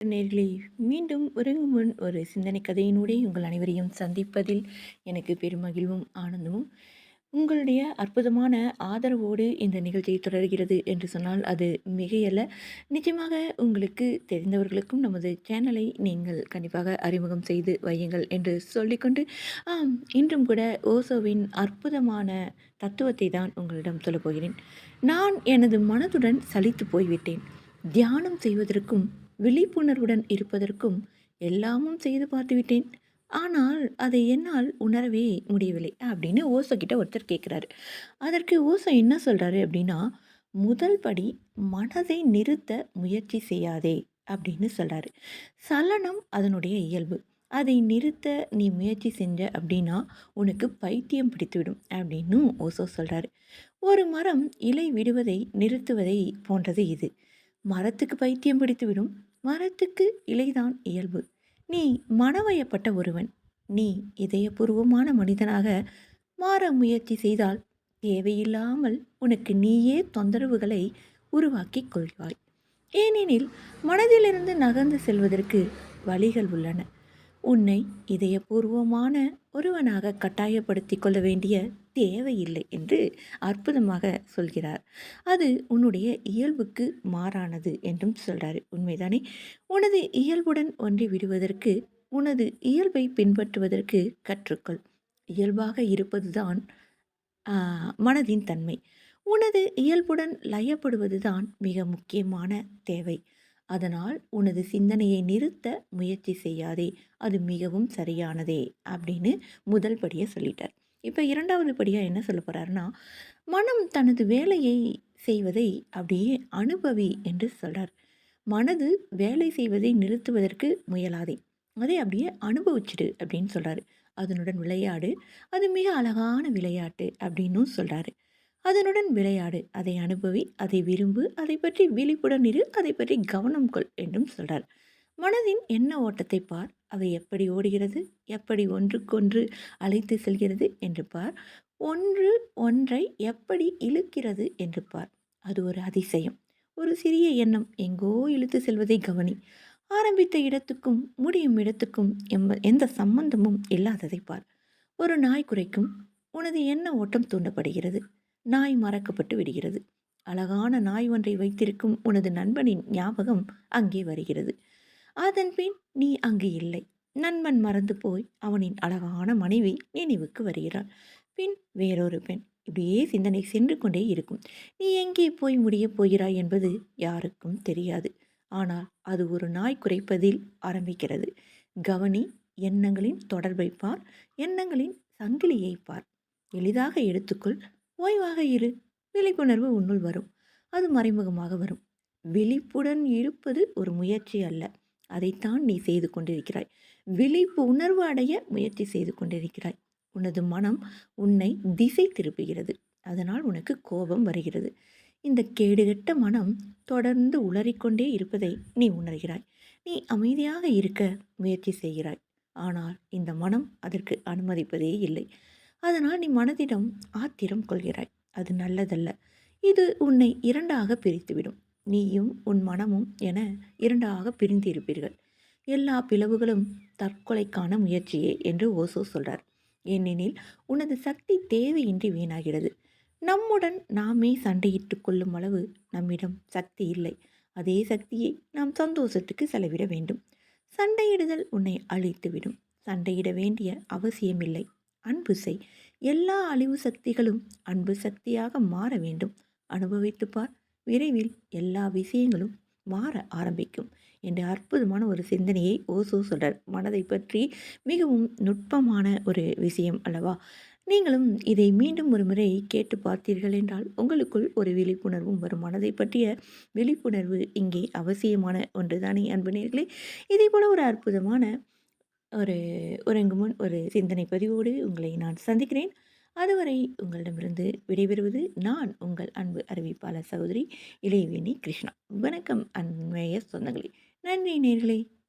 நேர்களே மீண்டும் உறங்கும் முன் ஒரு சிந்தனை கதையினூடே உங்கள் அனைவரையும் சந்திப்பதில் எனக்கு பெருமகிழ்வும் ஆனந்தமும். உங்களுடைய அற்புதமான ஆதரவோடு இந்த நிகழ்ச்சி தொடர்கிறது என்று சொன்னால் அது மிகையல்ல. நிச்சயமாக உங்களுக்கு தெரிந்தவர்களுக்கும் நமது சேனலை நீங்கள் கண்டிப்பாக அறிமுகம் செய்து வையுங்கள் என்று சொல்லிக்கொண்டு ஆம் இன்றும் கூட ஓசோவின் அற்புதமான தத்துவத்தை தான் உங்களிடம் சொல்லப்போகிறேன் நான் எனது மனதுடன் சலித்து போய்விட்டேன். தியானம் செய்வதற்கும் விழிப்புணர்வுடன் இருப்பதற்கும் எல்லாமும் செய்து பார்த்துவிட்டேன். ஆனால் அதை என்னால் உணரவே முடியவில்லை அப்படின்னு ஓசோ கிட்ட ஒருத்தர் கேட்குறாரு அதற்கு ஓசோ என்ன சொல்கிறாரு அப்படின்னா முதல் படி மனதை நிறுத்த முயற்சி செய்யாதே அப்படின்னு சொல்கிறாரு சலனம் அதனுடைய இயல்பு. அதை நிறுத்த நீ முயற்சி செஞ்ச அப்படின்னா உனக்கு பைத்தியம் பிடித்துவிடும் அப்படின்னு ஓசோ சொல்கிறாரு ஒரு மரம் இலை விடுவதை நிறுத்துவதை போன்றது இது. மரத்துக்கு பைத்தியம் பிடித்துவிடும் மரத்துக்கு இலைதான் இயல்பு. நீ மனவயப்பட்ட ஒருவன். நீ இதயபூர்வமான மனிதனாக மாற முயற்சி செய்தால் தேவையில்லாமல் உனக்கு நீயே தொந்தரவுகளை உருவாக்கிக் கொள்வாய். ஏனெனில் மனதிலிருந்து நகர்ந்து செல்வதற்கு வழிகள் உள்ளன. உன்னை இதயபூர்வமான ஒருவனாக கட்டாயப்படுத்தி கொள்ள வேண்டிய தேவையில்லை என்று அற்புதமாக சொல்கிறார். அது உன்னுடைய இயல்புக்கு மாறானது என்றும் சொல்கிறார் உண்மைதானே? உனது இயல்புடன் ஒன்றி விடுவதற்கு உனது இயல்பை பின்பற்றுவதற்கு கற்றுக்கொள். இயல்பாக இருப்பதுதான் மனதின் தன்மை. உனது இயல்புடன் லயப்படுவதுதான் மிக முக்கியமான தேவை. அதனால் உனது சிந்தனையை நிறுத்த முயற்சி செய்யாதே. அது மிகவும் சரியானதே அப்படின்னு முதல் படியை சொல்லிட்டார். இப்போ இரண்டாவது படியாக என்ன சொல்ல போகிறாருன்னா மனம் தனது வேலையை செய்வதை அப்படியே அனுபவி என்று சொல்கிறார் மனது வேலை செய்வதை நிறுத்துவதற்கு முயலாதே அதை அப்படியே அனுபவிச்சிடு அப்படின்னு சொல்கிறாரு அதனுடன் விளையாடு அது மிக அழகான விளையாட்டு அப்படின்னும் சொல்கிறாரு அதனுடன் விளையாடு அதை அனுபவி அதை விரும்பு அதை பற்றி விழிப்புடன் இரு அதை பற்றி கவனம் கொள் என்றும் சொல்கிறார் மனதின் எண்ண ஓட்டத்தை பார்? அவை எப்படி ஓடுகிறது? எப்படி ஒன்றுக்கொன்று அழைத்து செல்கிறது என்று பார். ஒன்று ஒன்றை எப்படி இழுக்கிறது என்று பார். அது ஒரு அதிசயம். ஒரு சிறிய எண்ணம் எங்கோ இழுத்து செல்வதை கவனி. ஆரம்பித்த இடத்துக்கும் முடியும் இடத்துக்கும் எம்ப எந்த சம்பந்தமும் இல்லாததை பார். ஒரு நாய் குறைக்கும் உனது எண்ண ஓட்டம் தூண்டப்படுகிறது? நாய் மறக்கப்பட்டு விடுகிறது. அழகான நாய் ஒன்றை வைத்திருக்கும் உனது நண்பனின் ஞாபகம் அங்கே வருகிறது. அதன் பின் நீ அங்கு இல்லை. நண்பன் மறந்து போய் அவனின் அழகான மனைவி நினைவுக்கு வருகிறாள். பின் வேறொரு பெண் இப்படியே சிந்தனை சென்று கொண்டே இருக்கும். நீ எங்கே போய் முடியப் போகிறாய் என்பது யாருக்கும் தெரியாது. ஆனால் அது ஒரு நாய் குறைப்பதில் ஆரம்பிக்கிறது. கவனி எண்ணங்களின் தொடர்பை பார் எண்ணங்களின் சங்கிலியை பார். எளிதாக எடுத்துக்கொள். ஓய்வாக இரு. விழிப்புணர்வு உன்னுள் வரும். அது மறைமுகமாக வரும். விழிப்புடன் இருப்பது ஒரு முயற்சி அல்ல. அதைத்தான் நீ செய்து கொண்டிருக்கிறாய். விழிப்பு உணர்வு அடைய முயற்சி செய்து கொண்டிருக்கிறாய். உனது மனம் உன்னை திசை திருப்புகிறது. அதனால் உனக்கு கோபம் வருகிறது. இந்த கேடுகட்ட மனம் தொடர்ந்து உளறிக்கொண்டே இருப்பதை நீ உணர்கிறாய். நீ அமைதியாக இருக்க முயற்சி செய்கிறாய். ஆனால் இந்த மனம் அதற்கு அனுமதிப்பதே இல்லை. அதனால் நீ மனதிடம் ஆத்திரம் கொள்கிறாய். அது நல்லதல்ல. இது உன்னை இரண்டாக பிரித்துவிடும். நீயும் உன் மனமும் என இரண்டாக பிரிந்திருப்பீர்கள். எல்லா பிளவுகளும் தற்கொலைக்கான முயற்சியே என்று ஓசோ சொல்றார். ஏனெனில் உனது சக்தி தேவையின்றி வீணாகிறது. நம்முடன் நாமே சண்டையிட்டு கொள்ளும் அளவு நம்மிடம் சக்தி இல்லை. அதே சக்தியை நாம் சந்தோஷத்துக்கு செலவிட வேண்டும். சண்டையிடுதல் உன்னை அழித்துவிடும். சண்டையிட வேண்டிய அவசியமில்லை. அன்பு செய். எல்லா அழிவு சக்திகளும் அன்பு சக்தியாக மாற வேண்டும். அனுபவித்து பார். விரைவில் எல்லா விஷயங்களும் மாற ஆரம்பிக்கும் என்ற அற்புதமான ஒரு சிந்தனையை ஓசோ சொல்கிறார் மனதை பற்றி மிகவும் நுட்பமான ஒரு விஷயம் அல்லவா? நீங்களும் இதை மீண்டும் ஒரு முறை கேட்டு பார்த்தீர்கள் என்றால் உங்களுக்குள் ஒரு விழிப்புணர்வும் வரும். மனதை பற்றிய விழிப்புணர்வு இங்கே அவசியமான ஒன்றுதானே அன்பு நேர்களே இதே போல் ஒரு அற்புதமான ஒரு உறங்கு முன் ஒரு சிந்தனை பதிவோடு உங்களை நான் சந்திக்கிறேன். அதுவரை உங்களிடமிருந்து விடைபெறுவது நான் உங்கள் அன்பு அறிவிப்பாளர் சகோதரி இளையவேணி கிருஷ்ணா. வணக்கம் அன்மைய சொந்தங்களே. நன்றி நேர்களே.